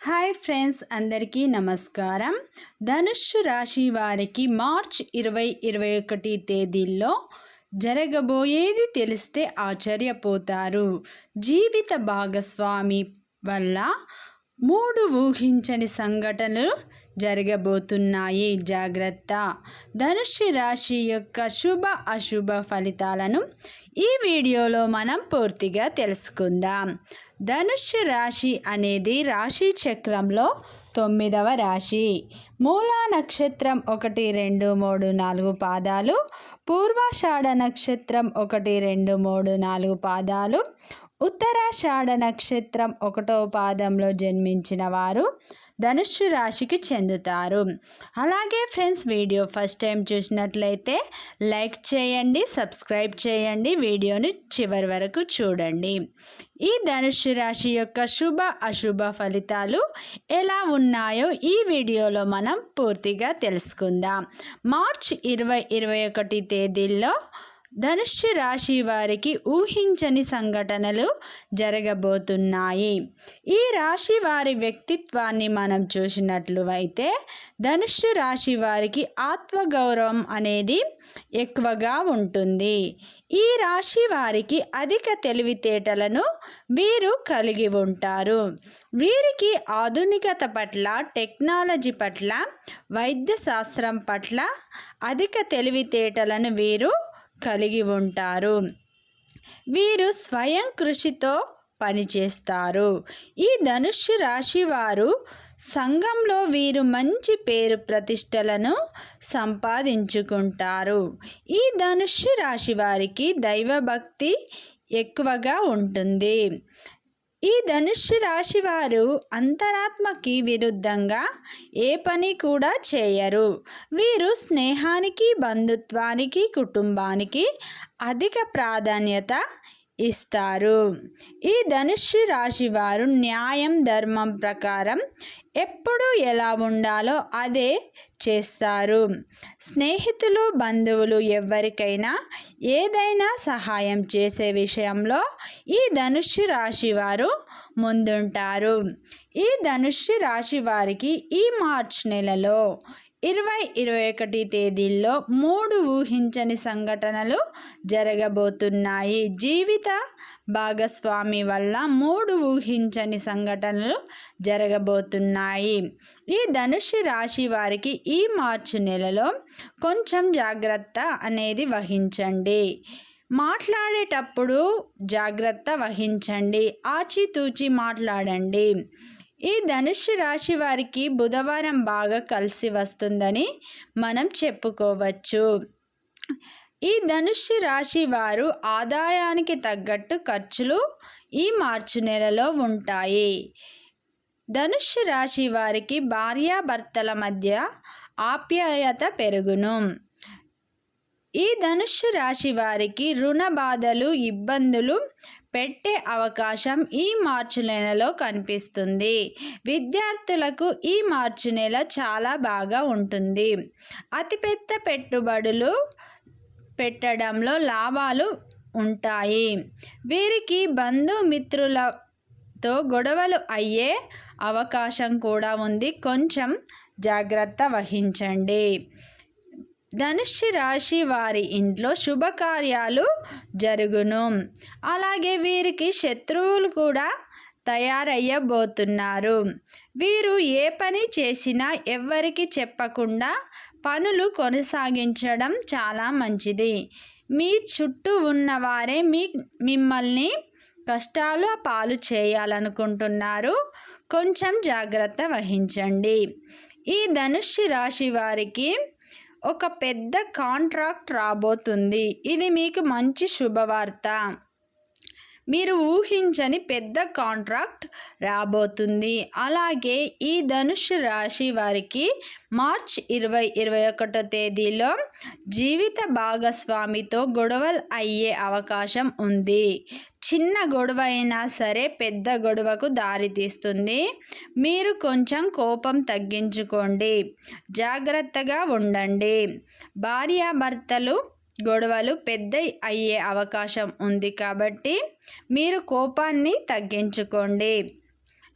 Hi friends అందరికీ నమస్కారం. ధనుష్ రాశి వారికి మార్చ్ ఇరవై ఇరవై ఒకటి తేదీల్లో జరగబోయేది తెలిస్తే ఆశ్చర్యపోతారు. జీవిత భాగస్వామి వల్ల మూడు ఊహించని సంఘటనలు జరగబోతున్నాయి. జాగ్రత్త. ధనుషి రాశి యొక్క శుభ అశుభ ఫలితాలను ఈ వీడియోలో మనం పూర్తిగా తెలుసుకుందాం. ధనుషు రాశి అనేది రాశి చక్రంలో తొమ్మిదవ రాశి. మూలా నక్షత్రం ఒకటి రెండు మూడు నాలుగు పాదాలు పూర్వాషాఢ నక్షత్రం ఒకటి రెండు మూడు నాలుగు పాదాలు ఉత్తరాషాఢ నక్షత్రం ఒకటో పాదంలో జన్మించిన వారు ధనుస్సు రాశికి చెందుతారు. అలాగే ఫ్రెండ్స్ వీడియో ఫస్ట్ టైం చూసినట్లయితే లైక్ చేయండి సబ్స్క్రైబ్ చేయండి వీడియోని చివరి వరకు చూడండి. ఈ ధనుస్సు రాశి యొక్క శుభ అశుభ ఫలితాలు ఎలా ఉన్నాయో ఈ వీడియోలో మనం పూర్తిగా తెలుసుకుందాం. మార్చ్ ఇరవై ఇరవై ఒకటి తేదీల్లో ధనుష్య రాశి వారికి ఊహించని సంఘటనలు జరగబోతున్నాయి. ఈ రాశి వారి వ్యక్తిత్వాన్ని మనం చూసినట్లు అయితే ధనుష్య రాశి వారికి ఆత్మగౌరవం అనేది ఎక్కువగా ఉంటుంది. ఈ రాశి వారికి అధిక తెలివితేటలను వీరు కలిగి ఉంటారు. వీరికి ఆధునికత పట్ల టెక్నాలజీ పట్ల వైద్య శాస్త్రం పట్ల అధిక తెలివితేటలను వీరు కలిగి ఉంటారు. వీరు స్వయం కృషితో పనిచేస్తారు ఈ ధనుష్య రాశి వారు సంఘంలో వీరు మంచి పేరు ప్రతిష్టలను సంపాదించుకుంటారు. ఈ ధనుష్య రాశి వారికి దైవభక్తి ఎక్కువగా ఉంటుంది. ఈ ధనుష్య రాశి వారు అంతరాత్మకి విరుద్ధంగా ఏ పని కూడా చేయరు. వీరు స్నేహానికి బంధుత్వానికి కుటుంబానికి అధిక ప్రాధాన్యత ఇస్తారు. ఈ ధనుష్య రాశి వారు న్యాయం ధర్మం ప్రకారం ఎప్పుడు ఎలా ఉండాలో అదే చేస్తారు. స్నేహితులు బంధువులు ఎవరికైనా ఏదైనా సహాయం చేసే విషయంలో ఈ ధనుష్య రాశి వారు ముందుంటారు. ఈ ధనుష్య రాశి వారికి ఈ మార్చ్ నెలలో ఇరవై ఇరవై ఒకటి తేదీల్లో మూడు ఊహించని సంఘటనలు జరగబోతున్నాయి. జీవిత భాగస్వామి వల్ల మూడు ఊహించని సంఘటనలు జరగబోతున్నాయి. ఈ ధనుషి రాశి వారికి ఈ మార్చి నెలలో కొంచెం జాగ్రత్త అనేది వహించండి. మాట్లాడేటప్పుడు జాగ్రత్త వహించండి. ఆచితూచి మాట్లాడండి. ఈ ధనుష్య రాశి వారికి బుధవారం బాగా కలిసి వస్తుందని మనం చెప్పుకోవచ్చు. ఈ ధనుష్య రాశి వారు ఆదాయానికి తగ్గట్టు ఖర్చులు ఈ మార్చి నెలలో ఉంటాయి. ధనుష్య రాశి వారికి భార్యాభర్తల మధ్య ఆప్యాయత పెరుగును. ఈ ధనుష్య రాశి వారికి రుణ బాధలు ఇబ్బందులు పెట్టే అవకాశం ఈ మార్చి నెలలో కనిపిస్తుంది. విద్యార్థులకు ఈ మార్చి నెల చాలా బాగా ఉంటుంది. అతిపెద్ద పెట్టుబడులు పెట్టడంలో లాభాలు ఉంటాయి. వీరికి బంధుమిత్రులతో గొడవలు అయ్యే అవకాశం కూడా ఉంది. కొంచెం జాగ్రత్త వహించండి. ధనుష్య రాశి వారి ఇంట్లో శుభకార్యాలు జరుగును. అలాగే వీరికి శత్రువులు కూడా తయారయ్యబోతున్నారు. వీరు ఏ పని చేసినా ఎవ్వరికి చెప్పకుండా పనులు కొనసాగించడం చాలా మంచిది. మీ చుట్టూ ఉన్నవారే మీ మిమ్మల్ని కష్టాలు పాలు చేయాలనుకుంటున్నారు. కొంచెం జాగ్రత్త వహించండి. ఈ ధనుష్య రాశి వారికి ఒక పెద్ద కాంట్రాక్ట్ రాబోతుంది. ఇది మీకు మంచి శుభవార్త. మీరు ఊహించని పెద్ద కాంట్రాక్ట్ రాబోతుంది. అలాగే ఈ ధనుష్ రాశి వారికి మార్చ్ ఇరవై ఇరవై ఒకటో తేదీలో జీవిత భాగస్వామితో గొడవలు అయ్యే అవకాశం ఉంది. చిన్న గొడవ అయినా సరే పెద్ద గొడవకు దారితీస్తుంది మీరు కొంచెం కోపం తగ్గించుకోండి. జాగ్రత్తగా ఉండండి. భార్యాభర్తలు గొడవలు పెద్ద అయ్యే అవకాశం ఉంది కాబట్టి మీరు కోపాన్ని తగ్గించుకోండి.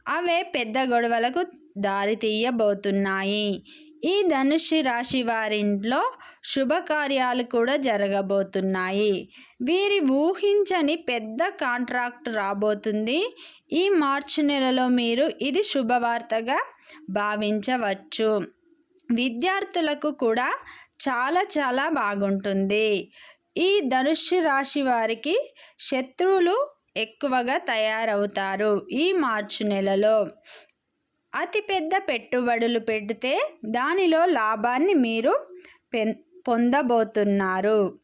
అవే పెద్ద గొడవలకు దారి తీయబోతున్నాయి. ఈ ధనుషి రాశి వారింట్లో శుభకార్యాలు కూడా జరగబోతున్నాయి. వీరి ఊహించని పెద్ద కాంట్రాక్ట్ రాబోతుంది. ఈ మార్చి నెలలో మీరు ఇది శుభవార్తగా భావించవచ్చు. విద్యార్థులకు కూడా చాలా చాలా బాగుంటుంది. ఈ ధనుష్య రాశి వారికి శత్రువులు ఎక్కువగా తయారవుతారు ఈ మార్చి నెలలో. అతిపెద్ద పెట్టుబడులు పెడితే దానిలో లాభాన్ని మీరు పెన్ పొందబోతున్నారు.